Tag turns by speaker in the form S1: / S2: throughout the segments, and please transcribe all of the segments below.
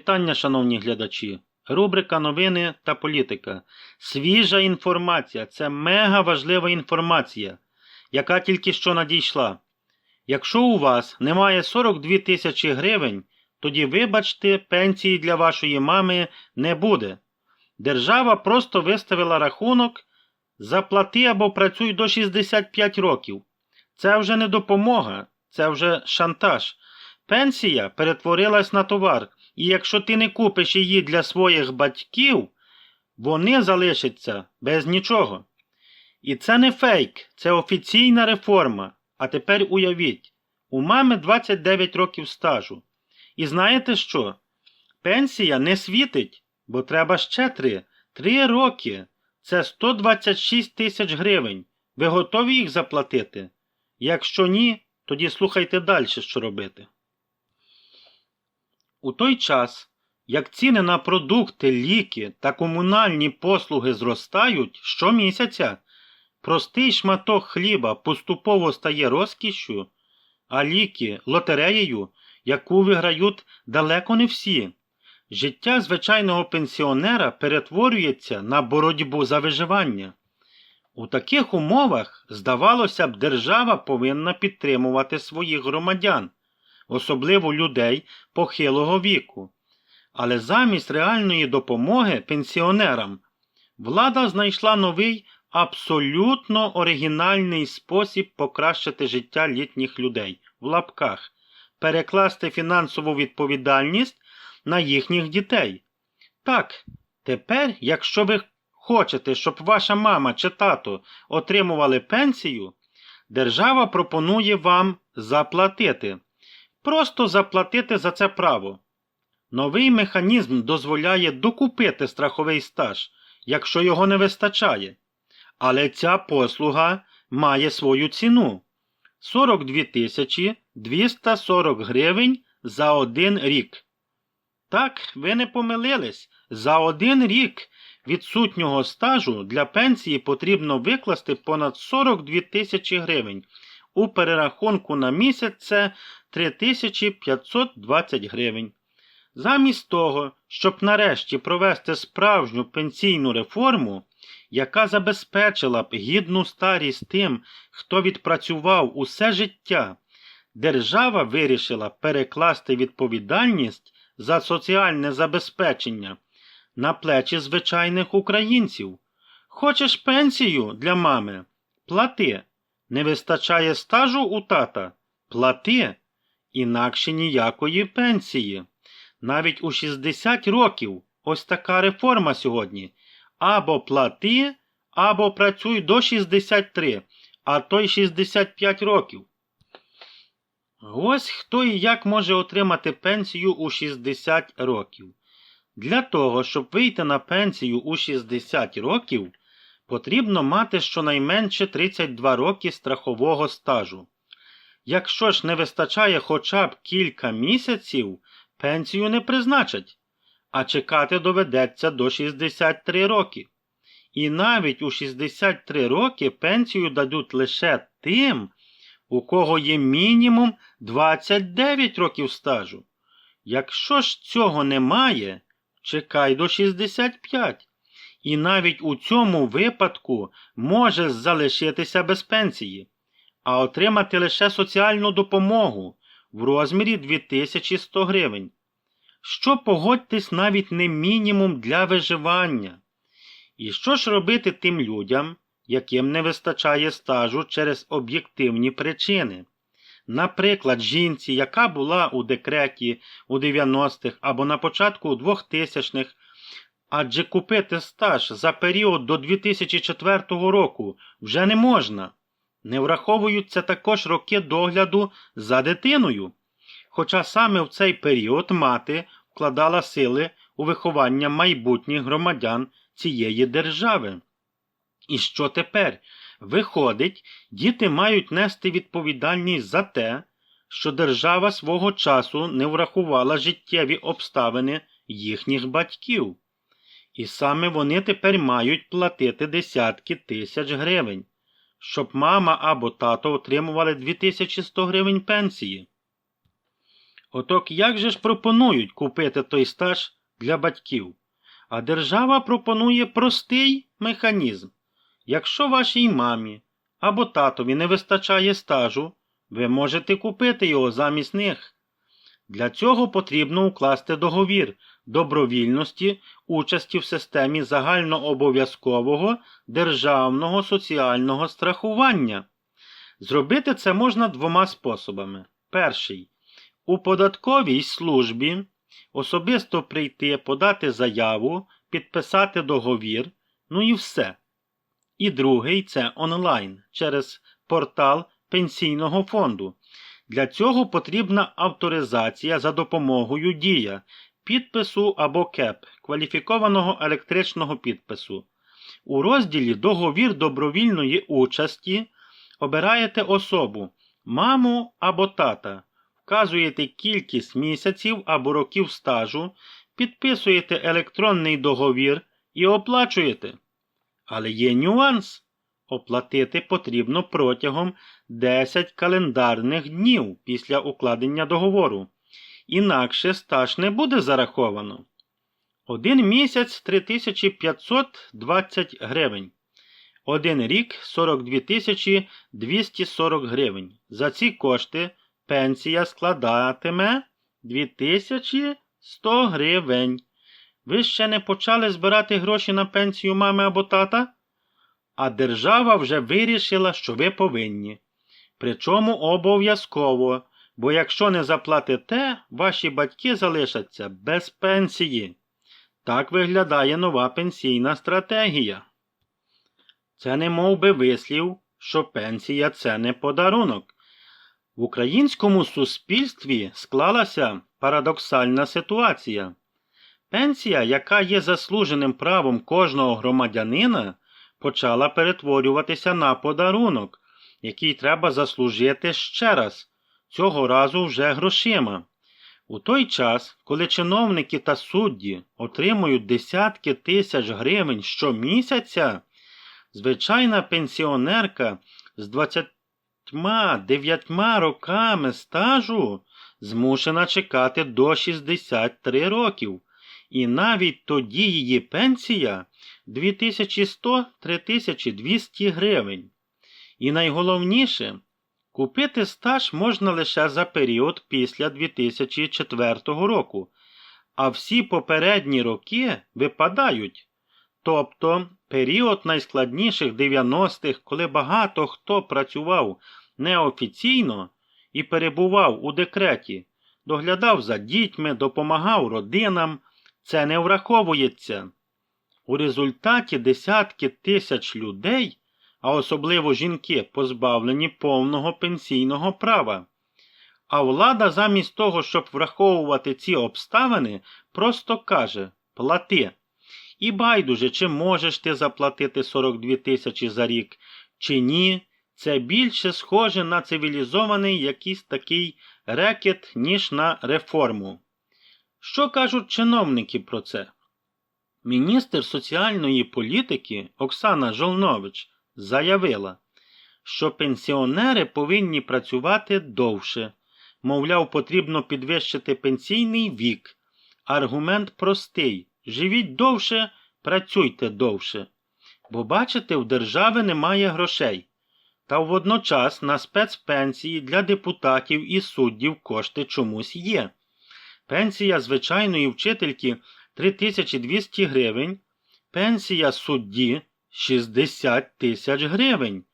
S1: Вітання, шановні глядачі. Рубрика Новини та політика. Свіжа інформація це мега важлива інформація, яка тільки що надійшла. Якщо у вас немає 42 тисячі гривень, тоді, вибачте, пенсії для вашої мами не буде. Держава просто виставила рахунок заплати або працюй до 65 років. Це вже не допомога, це вже шантаж. Пенсія перетворилась на товар, і якщо ти не купиш її для своїх батьків, вони залишаться без нічого. І це не фейк, це офіційна реформа. А тепер уявіть, у мами 29 років стажу. І знаєте що? Пенсія не світить, бо треба ще три. Три роки. Це 126 тисяч гривень. Ви готові їх заплатити? Якщо ні, тоді слухайте далі, що робити. У той час, як ціни на продукти, ліки та комунальні послуги зростають щомісяця, простий шматок хліба поступово стає розкішшю, а ліки лотереєю, яку виграють далеко не всі. Життя звичайного пенсіонера перетворюється на боротьбу за виживання. У таких умовах, здавалося б, держава повинна підтримувати своїх громадян, особливо людей похилого віку. Але замість реальної допомоги пенсіонерам влада знайшла новий абсолютно оригінальний спосіб покращити життя літніх людей в лапках, перекласти фінансову відповідальність на їхніх дітей. Так, тепер, якщо ви хочете, щоб ваша мама чи тато отримували пенсію, держава пропонує вам заплатити. Просто заплатити за це право. Новий механізм дозволяє докупити страховий стаж, якщо його не вистачає. Але ця послуга має свою ціну 42 тисячі 240 гривень за один рік. Так, ви не помилились. За один рік відсутнього стажу для пенсії потрібно викласти понад 42 тисячі гривень. У перерахунку на місяць це 3520 гривень. Замість того, щоб нарешті провести справжню пенсійну реформу, яка забезпечила б гідну старість тим, хто відпрацював усе життя, держава вирішила перекласти відповідальність за соціальне забезпечення на плечі звичайних українців. Хочеш пенсію для мами? Плати. Не вистачає стажу у тата? Плати. Інакше ніякої пенсії. Навіть у 60 років ось така реформа сьогодні. Або плати, або працюй до 63, а то й 65 років. Ось хто і як може отримати пенсію у 60 років. Для того, щоб вийти на пенсію у 60 років, потрібно мати щонайменше 32 роки страхового стажу. Якщо ж не вистачає хоча б кілька місяців, пенсію не призначать, а чекати доведеться до 63 роки. І навіть у 63 роки пенсію дадуть лише тим, у кого є мінімум 29 років стажу. Якщо ж цього немає, чекай до 65. І навіть у цьому випадку може залишитися без пенсії, а отримати лише соціальну допомогу в розмірі 2100 гривень. Що погодьтесь навіть не мінімум для виживання. І що ж робити тим людям, яким не вистачає стажу через об'єктивні причини? Наприклад, жінці, яка була у декреті у 90-х або на початку 2000-х, адже купити стаж за період до 2004 року вже не можна. Не враховуються також роки догляду за дитиною. Хоча саме в цей період мати вкладала сили у виховання майбутніх громадян цієї держави. І що тепер? Виходить, діти мають нести відповідальність за те, що держава свого часу не врахувала життєві обставини їхніх батьків. І саме вони тепер мають платити десятки тисяч гривень, щоб мама або тато отримували 2100 гривень пенсії. Отак як же ж пропонують купити той стаж для батьків? А держава пропонує простий механізм. Якщо вашій мамі або татові не вистачає стажу, ви можете купити його замість них. Для цього потрібно укласти договір добровільності участі в системі загальнообов'язкового державного соціального страхування. Зробити це можна двома способами. Перший у податковій службі особисто прийти, подати заяву, підписати договір, ну і все. І другий це онлайн через портал пенсійного фонду. Для цього потрібна авторизація за допомогою дія, підпису або КЕП кваліфікованого електричного підпису. У розділі Договір добровільної участі обираєте особу, маму або тата, вказуєте кількість місяців або років стажу, підписуєте електронний договір і оплачуєте. Але є нюанс. Оплатити потрібно протягом 10 календарних днів після укладення договору. Інакше стаж не буде зараховано. Один місяць 3520 гривень. Один рік 42 240 гривень. За ці кошти пенсія складатиме 2100 гривень. Ви ще не почали збирати гроші на пенсію мами або тата? А держава вже вирішила, що ви повинні. Причому обов'язково, бо якщо не заплатите, ваші батьки залишаться без пенсії. Так виглядає нова пенсійна стратегія. Це не мов би вислів, що пенсія це не подарунок. В українському суспільстві склалася парадоксальна ситуація. Пенсія, яка є заслуженим правом кожного громадянина, почала перетворюватися на подарунок, який треба заслужити ще раз, цього разу вже грошима. У той час, коли чиновники та судді отримують десятки тисяч гривень щомісяця, звичайна пенсіонерка з 29 роками стажу змушена чекати до 63 років, і навіть тоді її пенсія 2100-3200 гривень. І найголовніше, купити стаж можна лише за період після 2004 року, а всі попередні роки випадають. Тобто період найскладніших 90-х, коли багато хто працював неофіційно і перебував у декреті, доглядав за дітьми, допомагав родинам, це не враховується. У результаті десятки тисяч людей, а особливо жінки, позбавлені повного пенсійного права. А влада замість того, щоб враховувати ці обставини, просто каже плати. І байдуже, чи можеш ти заплатити 42 тисячі за рік, чи ні, це більше схоже на цивілізований якийсь такий рекет, ніж на реформу. Що кажуть чиновники про це? Міністр соціальної політики Оксана Жолнович заявила, що пенсіонери повинні працювати довше. Мовляв, потрібно підвищити пенсійний вік. Аргумент простий: живіть довше, працюйте довше. Бо, бачите, в держави немає грошей. Та водночас на спецпенсії для депутатів і суддів кошти чомусь є. Пенсія звичайної вчительки 3200 гривень, пенсія судді 60 тисяч гривень.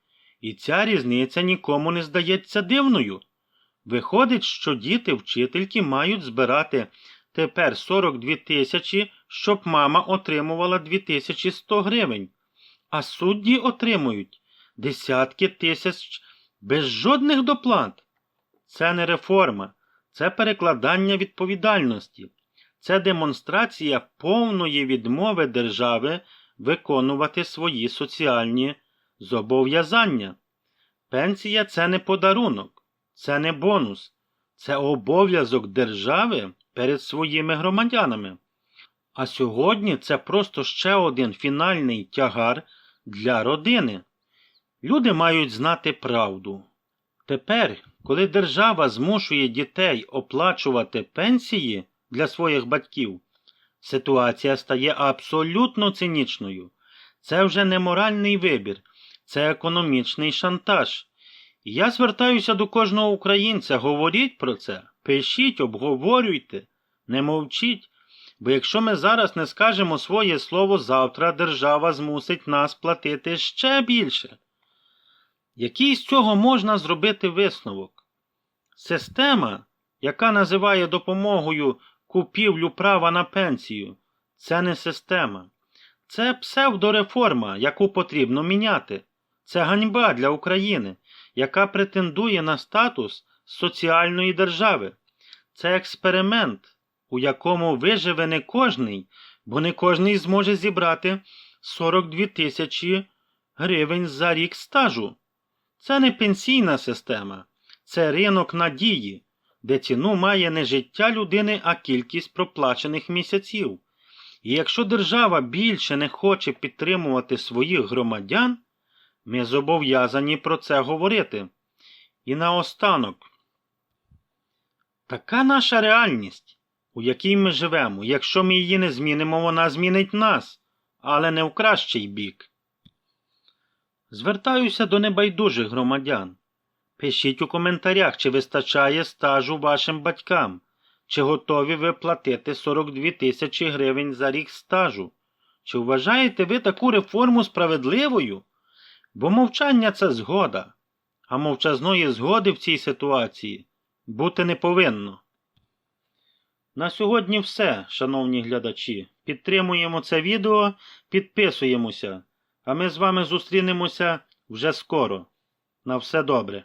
S1: І ця різниця нікому не здається дивною. Виходить, що діти вчительки мають збирати тепер 42 тисячі, щоб мама отримувала 2100 гривень, а судді отримують десятки тисяч без жодних доплат. Це не реформа, це перекладання відповідальності, це демонстрація повної відмови держави виконувати свої соціальні зобов'язання. Пенсія це не подарунок, це не бонус, це обов'язок держави перед своїми громадянами. А сьогодні це просто ще один фінальний тягар для родини. Люди мають знати правду. Тепер, коли держава змушує дітей оплачувати пенсії для своїх батьків, ситуація стає абсолютно цинічною. Це вже не моральний вибір, це економічний шантаж. І Я звертаюся до кожного українця, говоріть про це, пишіть, обговорюйте, не мовчіть, бо якщо ми зараз не скажемо своє слово, завтра держава змусить нас платити ще більше. Який з цього можна зробити висновок? Система, яка називає допомогою купівлю права на пенсію, це не система. Це псевдореформа, яку потрібно міняти. Це ганьба для України, яка претендує на статус соціальної держави. Це експеримент, у якому виживе не кожний, бо не кожний зможе зібрати 42 тисячі гривень за рік стажу. Це не пенсійна система, це ринок надії, де ціну має не життя людини, а кількість проплачених місяців. І якщо держава більше не хоче підтримувати своїх громадян, ми зобов'язані про це говорити. І наостанок. Така наша реальність, у якій ми живемо. Якщо ми її не змінимо, вона змінить нас, але не в кращий бік. Звертаюся до небайдужих громадян. Пишіть у коментарях, чи вистачає стажу вашим батькам, чи готові ви платити 42 тисячі гривень за рік стажу. Чи вважаєте ви таку реформу справедливою? Бо мовчання це згода, а мовчазної згоди в цій ситуації бути не повинно. На сьогодні все, шановні глядачі. Підтримуємо це відео, підписуємося, а ми з вами зустрінемося вже скоро. На все добре.